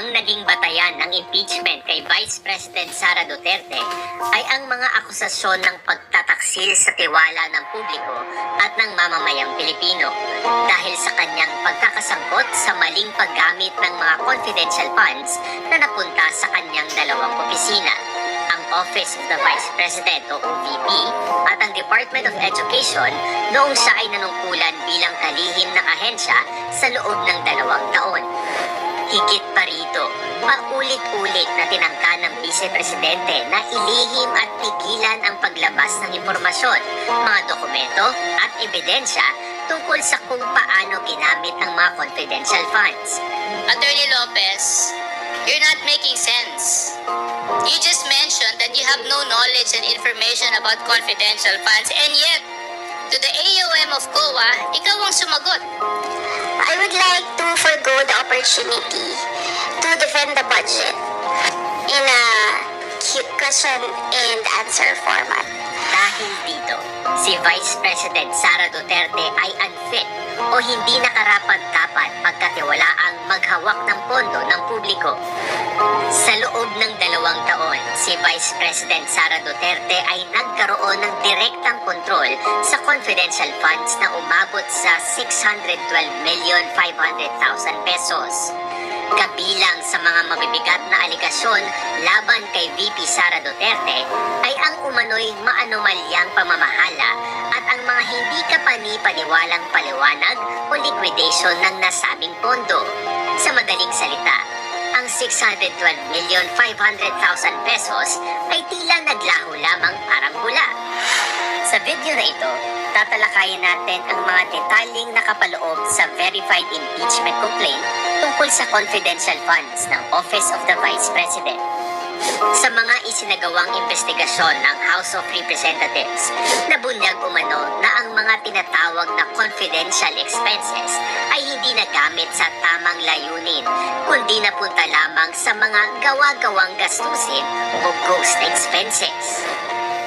Ang naging batayan ng impeachment kay Vice President Sara Duterte ay ang mga akusasyon ng pagtataksil sa tiwala ng publiko at ng mamamayang Pilipino dahil sa kanyang pagkakasangkot sa maling paggamit ng mga confidential funds na napunta sa kanyang dalawang opisina ang Office of the Vice President o OVP at ang Department of Education noong siya ay nanungkulan bilang kalihim ng ahensya sa loob ng dalawang taon. Higit pa rito, paulit-ulit na tinangka ng Vice Presidente na ilihim at pigilan ang paglabas ng impormasyon, mga dokumento at ebidensya tungkol sa kung paano ginamit ang mga confidential funds. Attorney Lopez, you're not making sense. You just mentioned that you have no knowledge and information about confidential funds and yet, to the AOM of COA, ikaw ang sumagot. I would like to forgo the opportunity to defend the budget in a question and answer format. Dahil dito, si Vice President Sara Duterte ay unfit o hindi nakarapat-dapat pagkatiwalaang maghawak ng pondo ng publiko. Sa loob ng dalawang taon, si Vice President Sara Duterte ay nagkaroon ng direktang kontrol sa confidential funds na umabot sa 612,500,000 pesos. Kabilang sa mga mabibigat na aligasyon laban kay VP Sara Duterte ay ang umano'y maanomalyang pamamahala at ang mga hindi kapani-paniwalang paliwanag o liquidation ng nasabing pondo. Sa madaling salita, ang 612,500,000 pesos ay tila naglaho lamang parang bula. Sa video na ito, tatalakayin natin ang mga detalyeng nakapaloob sa verified impeachment complaint tungkol sa confidential funds ng Office of the Vice President. Sa mga isinagawang investigasyon ng House of Representatives, nabunyag umano na ang mga tinatawag na confidential expenses ay hindi nagamit sa tamang layunin, kundi napunta lamang sa mga gawa-gawang gastusin o ghost expenses.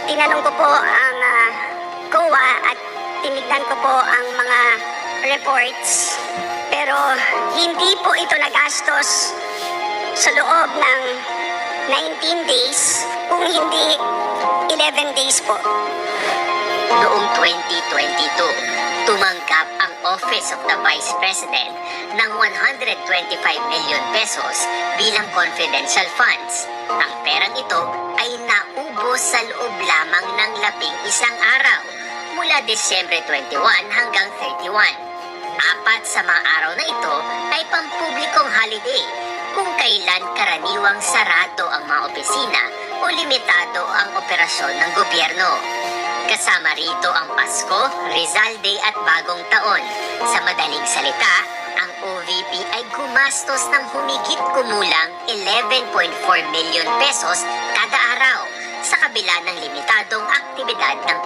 Tinanong ko po ang COA at tinignan ko po ang mga reports. Pero hindi po ito nagastos sa loob ng 19 days, kung hindi 11 days po. Noong 2022, tumanggap ang Office of the Vice President ng 125 million pesos bilang confidential funds. Ang perang ito ay naubos sa loob lamang ng labing isang araw mula Desyembre 21 hanggang 31. Apat sa mga araw na ito ay pampublikong holiday kung kailan karaniwang sarado ang mga opisina o limitado ang operasyon ng gobyerno. Kasama rito ang Pasko, Rizal Day at Bagong Taon. Sa madaling salita, ang OVP ay gumastos ng humigit kumulang 11.4 milyon pesos kada araw sa kabila ng limitadong aktibidad ng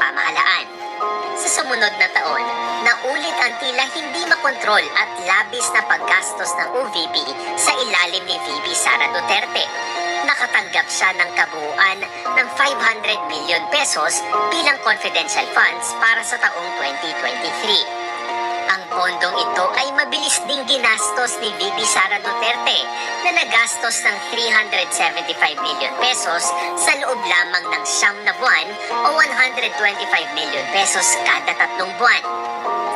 sumunod na taon, naulit ang tila hindi makontrol at labis na paggastos ng OVP sa ilalim ni VP Sara Duterte. Nakatanggap siya ng kabuuan ng 500 million pesos bilang confidential funds para sa taong 2023. Ang pondong ito ay mabilis ding ginastos ni VP Sara Duterte na nagastos ng 375 million pesos sa loob lamang ng siyam na buwan o 125 million pesos kada tatlong buwan.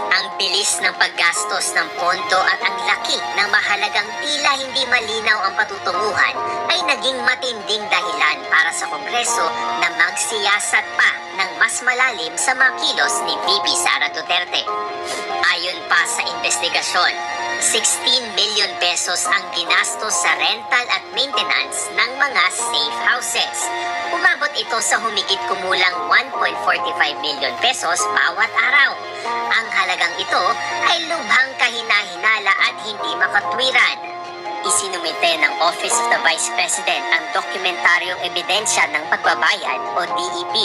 Ang bilis ng paggastos ng pondo at ang laki ng mahalagang tila hindi malinaw ang patutunguhan ay naging matinding dahilan para sa Kongreso na magsiyasat pa ng mas malalim sa mga kilos ni VP Sara Duterte. Ayon pa sa investigasyon, 16 million pesos ang ginastos sa rental at maintenance ng mga safe houses. Umabot ito sa humigit kumulang 1.45 million pesos bawat araw. Ang halagang ito ay lubhang kahina-hinala at hindi makatwiran. Isinumite ng Office of the Vice President ang dokumentaryong ebidensya ng pagbabayad o DEP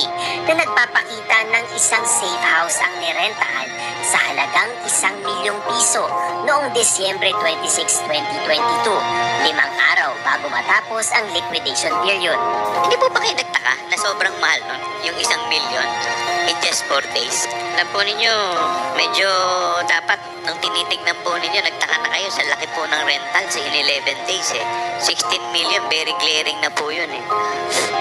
na nagpapakita ng isang safe house ang nirentahan sa halagang isang milyong piso noong Desyembre 26, 2022, limang araw bago matapos ang liquidation period. Hindi po ba kayo nagtaka na sobrang mahal nun? Yung isang milyon in just 4 days. Alam po ninyo, medyo dapat nung tinitignan po ninyo, nagtaka na kayo sa laki po ng rental sa in 11 days eh. 16 million, very glaring na po yun eh.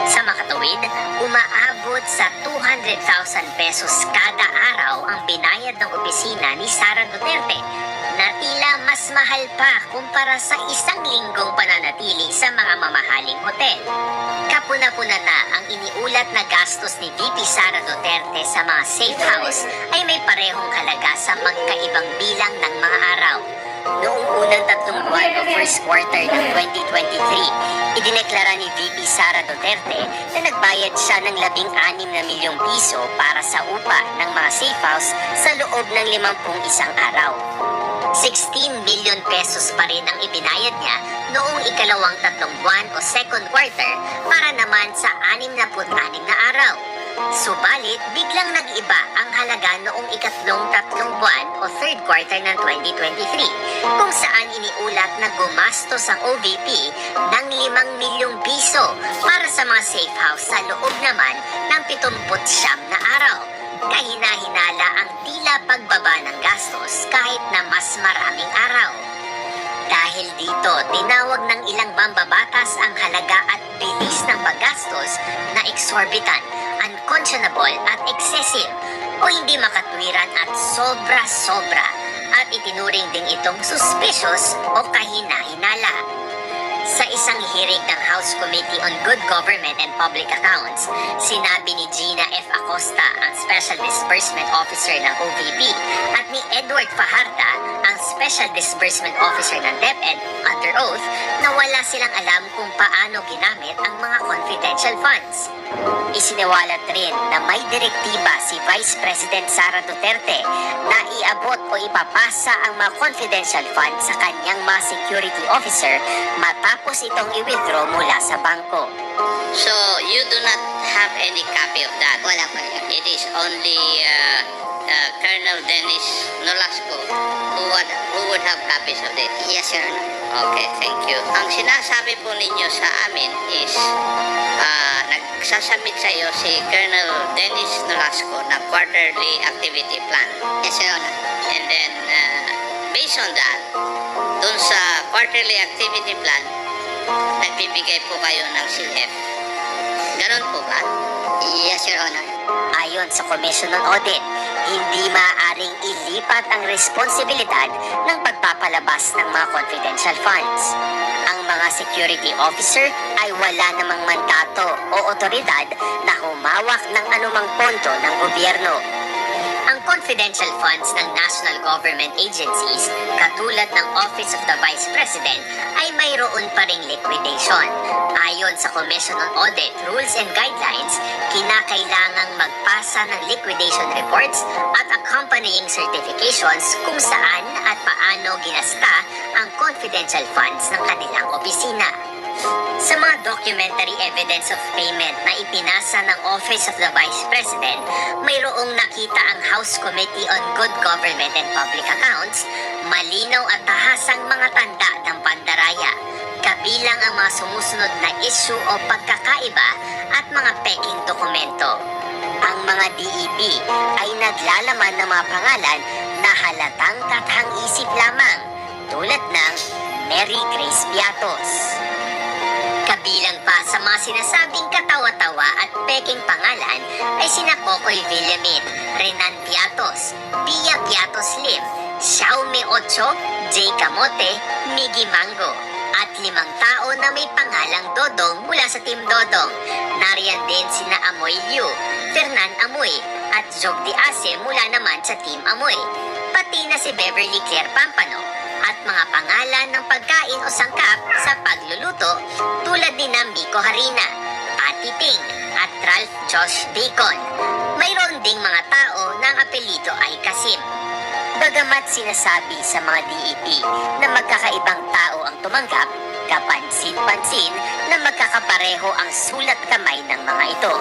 Sa makatawid, umaabot sa 200,000 pesos kada araw ang binayad ng opisina ni Sara Duterte na tila mas mahal pa kumpara sa isang linggong pananatili sa mga mamahaling hotel. Kapuna-puna na ang iniulat na gastos ni VP Sara Duterte sa mga safe house ay may parehong halaga sa magkaibang bilang ng mga araw. Noong unang tatlong buwan o first quarter ng 2023, idineklara ni VP Sara Duterte na nagbayad siya ng labing anim na milyong piso para sa upa ng mga safe house sa loob ng limampung isang araw. 16 million pesos pa rin ang ibinayad niya noong ikalawang tatlong buwan o second quarter para naman sa 66 na araw. Subalit, biglang nag-iba ang halaga noong ikatlong tatlong buwan o third quarter ng 2023 kung saan iniulat na gumastos ang OVP ng 5 milyong piso para sa mga safe house sa loob naman ng 79 na araw kahina-hinala ang tila pagbaba ng gastos kahit na mas maraming araw. Dahil dito, tinawag ng ilang mambabatas ang halaga at bilis ng paggastos na exorbitant, unconscionable at excessive o hindi makatwiran at sobra-sobra at itinuring din itong suspicious o kahina-hinala. Sa isang hearing ng House Committee on Good Government and Public Accounts, sinabi ni Gina F. Acosta, ang Special Disbursement Officer ng OVP, at ni Edward Fajarda, Special Disbursement Officer ng DepEd, under oath, na wala silang alam kung paano ginamit ang mga confidential funds. Isiniwalat rin na may direktiba si Vice President Sara Duterte na iabot o ipapasa ang mga confidential funds sa kanyang mga security officer matapos itong i-withdraw mula sa bangko. So, you do not have any copy of that? Wala pa It is only uh, uh, Colonel Dennis Nolasco who would, who would have copies of it. Yes, Your Honor. Okay, thank you. Ang sinasabi po ninyo sa amin is uh, nagsasubmit sa iyo si Colonel Dennis Nolasco ng quarterly activity plan. Yes, Your Honor. And then, uh, based on that, dun sa quarterly activity plan, nagbibigay po kayo ng CF. Ganon po ba? Yes, Your Honor. Ayon sa Commission on Audit, hindi maaaring ilipat ang responsibilidad ng pagpapalabas ng mga confidential funds. Ang mga security officer ay wala namang mandato o otoridad na humawak ng anumang pondo ng gobyerno. Confidential funds ng national government agencies, katulad ng Office of the Vice President, ay mayroon pa ring liquidation. Ayon sa Commission on Audit Rules and Guidelines, kinakailangang magpasa ng liquidation reports at accompanying certifications kung saan at paano ginasta ang confidential funds ng kanilang opisina. Sa mga documentary evidence of payment na ipinasa ng Office of the Vice President, mayroong nakita ang House Committee on Good Government and Public Accounts, malinaw at tahasang mga tanda ng pandaraya, kabilang ang mga sumusunod na issue o pagkakaiba at mga peking dokumento. Ang mga DEP ay naglalaman ng mga pangalan na halatang kathang-isip lamang, tulad ng Mary Grace Piatos. Kabilang pa sa mga sinasabing katawa-tawa at peking pangalan ay sina Kokoy Villamin, Renan Piatos, Pia Piatos Lim, Xiaomi Ocho, Jay Camote, Miggy Mango, at limang tao na may pangalang Dodong mula sa Team Dodong. Nariyan din sina Amoy Liu, Fernan Amoy, at Jog Di Ase mula naman sa Team Amoy. Pati na si Beverly Claire Pampano at mga pangalan ng pagkain o sangkap sa pagluluto tulad ni Miko Harina, Ati Ting at Ralph Josh Bacon. Mayroon ding mga tao na ang apelido ay Kasim. Bagamat sinasabi sa mga DEP na magkakaibang tao ang tumanggap, Kapansin-pansin na magkakapareho ang sulat kamay ng mga ito.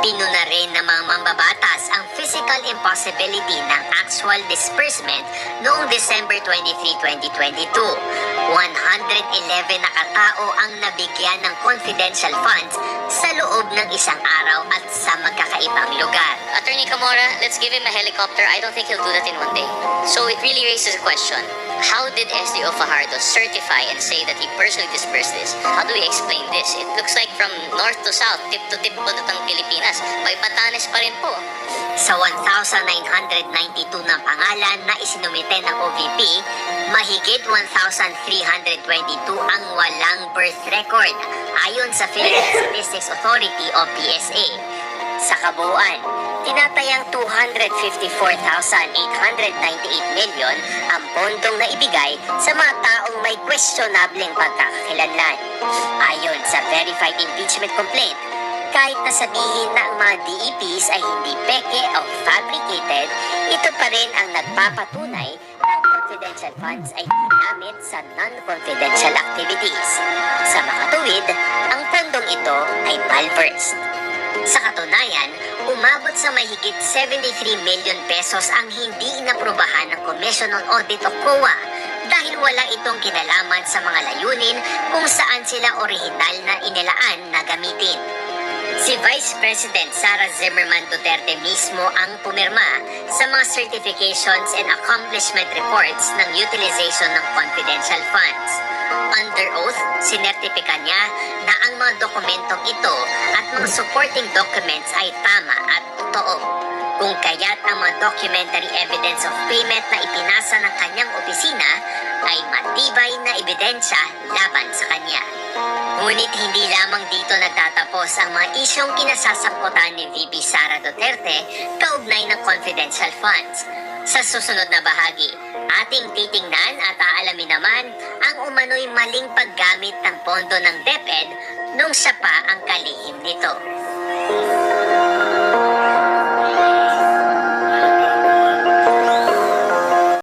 Pinuna rin ng mga mambabatas ang physical impossibility ng actual disbursement noong December 23, 2022. 111 na katao ang nabigyan ng confidential funds sa loob ng isang araw at sa magkakaibang lugar. Attorney Camora, let's give him a helicopter. I don't think he'll do that in one day. So it really raises a question. How did SDO Fajardo certify and say that he personally dispersed this? How do we explain this? It looks like from north to south, tip to tip po ng Pilipinas. May Batanes pa rin po. Sa 1,992 na pangalan na isinumite ng OVP, mahigit 1,322 ang walang birth record ayon sa Philippine Statistics Authority o PSA. Sa kabuuan, tinatayang 254,898 milyon ang pondong na ibigay sa mga taong may questionableng pagkakakilanlan. Ayon sa verified impeachment complaint, kahit na sabihin na ang mga DEPs ay hindi peke o fabricated, ito pa rin ang nagpapatunay na ang confidential funds ay ginamit sa non-confidential activities. Sa makatuwid, ang pondong ito ay malversed. Sa katunayan, umabot sa mahigit 73 million pesos ang hindi inaprubahan ng Commission on Audit o COA dahil wala itong kinalaman sa mga layunin kung saan sila orihinal na inilaan na gamitin. Si Vice President Sara Zimmerman Duterte mismo ang pumirma sa mga certifications and accomplishment reports ng utilization ng confidential funds. Under oath, sinertipika niya na ang mga dokumentong ito at mga supporting documents ay tama at totoo. Kung kaya't ang mga documentary evidence of payment na ipinasa ng kanyang opisina ay matibay na ebidensya laban sa kanya. Ngunit hindi lamang dito nagtatapos ang mga isyong kinasasangkutan ni VP Sara Duterte kaugnay ng confidential funds. Sa susunod na bahagi, ating titingnan at aalamin naman ang umano'y maling paggamit ng pondo ng DepEd nung siya pa ang kalihim nito.